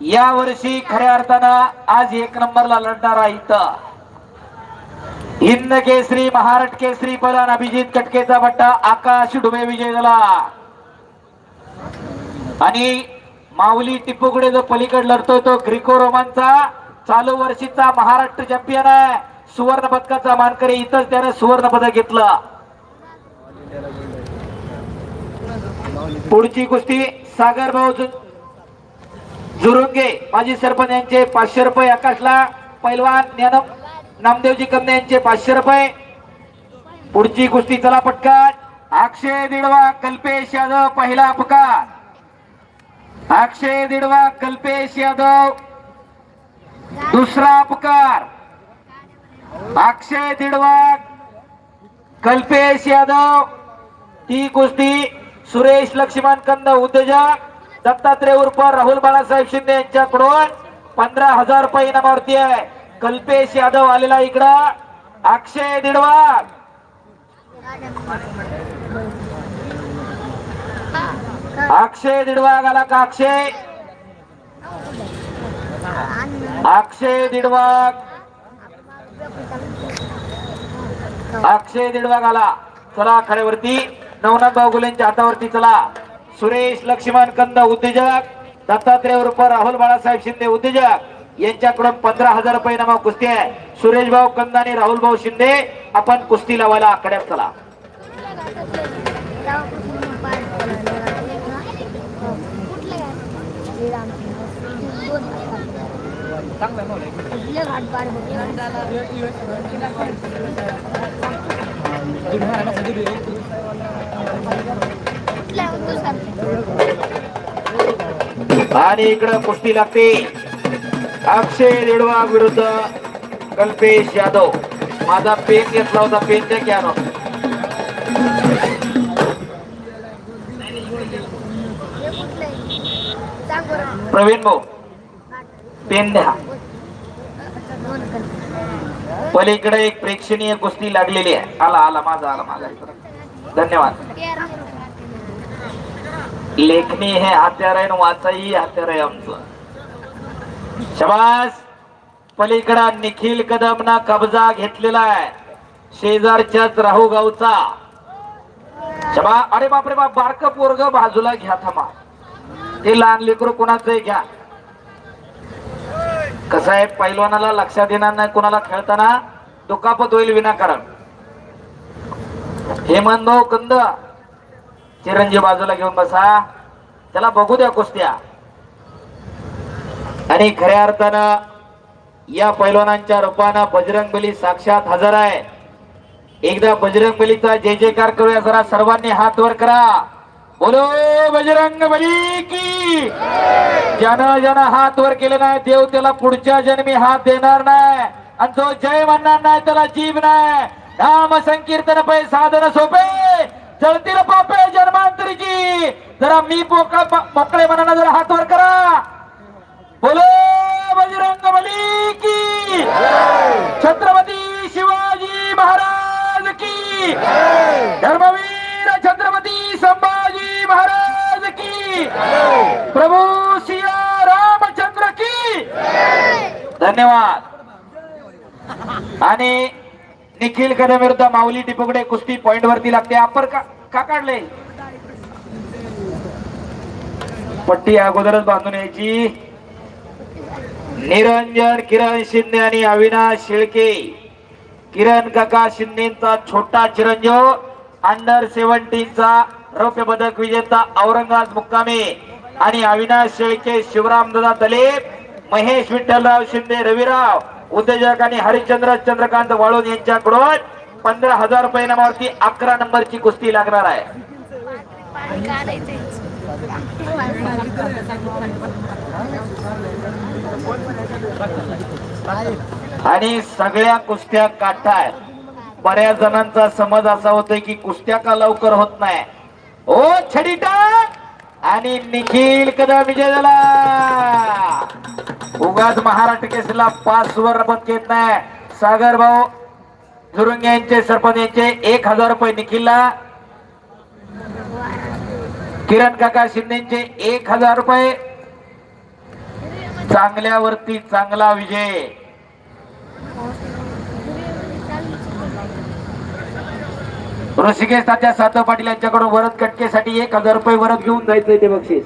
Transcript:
या वर्षी खऱ्या अर्थानं आज एक नंबरला लढणार आहे इथं. हिंद केसरी महाराष्ट्र केसरी पलान अभिजित कटकेचा बट्टा आकाश डुबे विजय झाला. आणि माऊली टिपूकडे जो पलीकड लढतोय तो ग्रिको रोमांचा चालू वर्षीचा महाराष्ट्र चॅम्पियन आहे. सुवर्ण पदकाचा मानकरी इथंच त्याने सुवर्ण पदक घेतलं. पुढची कुस्ती सागर भाऊ झुरुंगे माजी सरपंच यांचे पाचशे रुपये आकाशला पैलवान ज्ञान नामदेवजी कमने यांचे पाचशे रुपये. पुढची कुस्ती चला पटकन. अक्षय दिडवा कल्पेश यादव पहिला अपकार. अक्षय दिडवा कल्पेश यादव दुसरा अपकार. अक्षय दिडवा कल्पेश यादव. ती कुस्ती सुरेश लक्ष्मण कंद उद्योजक. दत्तात्रय उर्फ राहुल बाळासाहेब शिंदे यांच्याकडून पंधरा हजार रुपये इनामावरती आहे. कल्पेश यादव आलेला इकडं. अक्षय दिडवा अक्षय दिडवाग आला का अक्षय? अक्षय दिडवाग अक्षय दिडवाग आला. चला खऱ्यावरती नवनाथ बागुलेंच्या हातावरती चला. सुरेश लक्ष्मण कंद उद्योजक दत्तात्रय उर्फ राहुल बाळासाहेब शिंदे उद्योजक. यांच्याकडून पंधरा हजार रुपये नामा कुस्ती आहे. सुरेश भाऊ कंद आणि राहुल भाऊ शिंदे आपण कुस्ती लावायला आकड्यात चला. आणि इकडं कुस्ती लागते अक्षय रेडवा विरुद्ध कल्पेश यादव. माझा पेन घेतला होता पेन द्या की आणून. प्रवीण भाऊ पेन द्या. पलीकडे एक प्रेक्षणीय कुस्ती लागलेली आहे. आला आला माझा आला माझा धन्यवाद. लेखणी हे हत्यार आहे वाचाही वाचाई हत्यार आहे आमचं. शबास! पलीकडा निखिल कदम ना कब्जा घेतलेला आहे. शेजारच्याच राहू गावचा. शबा अरे बापरे बाप बारक पोरग बाजूला घ्या थांबा. ते लहान लेकरू कोणाचंही घ्या. कसं आहे पैलवानाला लक्षात येणार नाही कोणाला खेळताना दुखापत होईल विनाकारण. हेमंत भाऊ कंद चिरंजीव बाजूला घेऊन बसा. त्याला बघू द्या कुस्त्या. आणि खऱ्या अर्थानं या पैलवानांच्या रूपानं बजरंग बली साक्षात हजर आहे. एकदा बजरंग बलीचा जय जयकार करूया. जरा सर्वांनी हात वर करा. बोलो बजरंग बली की. ज्यानं ज्यानं हात वर केले नाही देव त्याला पुढच्या जन्मी हात देणार नाही. आणि जो जय म्हणणार नाही त्याला जीव नाही. नाम संकीर्तन पै साधन सोपे. जळतील पापे जन्मांतरीची. जरा मी मोकळ मोकळे मनानं जरा हात वर करा. बोलो बजरंग बली की. छत्रपती शिवाजी महाराज की. धर्मवीर छत्रपती संभाजी महाराज की. प्रभू सिया रामचंद्र की. धन्यवाद. आणि निखिल कदम विरुद्ध माऊली टिपुकडे कुस्ती पॉइंट वरती लागते. अप्पर का का काढले? पट्टी अगोदरच बांधून यायची. निरंजन किरण शिंदे आणि अविनाश शेळके. किरण काका शिंदेचा छोटा चिरंजीव. अंडर सेव्हन्टीनचा रौप्य पदक विजेता औरंगाबाद मुक्कामे. आणि अविनाश शेळके शिवराम दादा दलेप महेश विठ्ठलराव शिंदे रविराव. उद्योजक आणि हरिश्चंद्र चंद्रकांत वाळून यांच्याकडून पंधरा हजार रुपये नामावरती अकरा नंबरची कुस्ती लागणार आहे. आणि सगळ्या कुस्त्या काढताय बऱ्याच जणांचा समज असा होतोय की कुस्त्या का लवकर होत नाही. ओ छडी टाक! आणि निखिल कदम विजय झाला! उगाच महाराष्ट्र केसरीला पाच सुवर्ण पदक येत नाही. सागर भाऊ झुरुंगे यांचे सरपंच यांचे एक हजार रुपये निखिलला. किरण काका शिंदेचे एक हजार रुपये. चांगल्यावरती चांगला विजय. ऋषिकेश तात्या सातव पाटील यांच्याकडून वरद कटकेसाठी एक हजार रुपये वरद घेऊन जायचंय ते बक्षीस.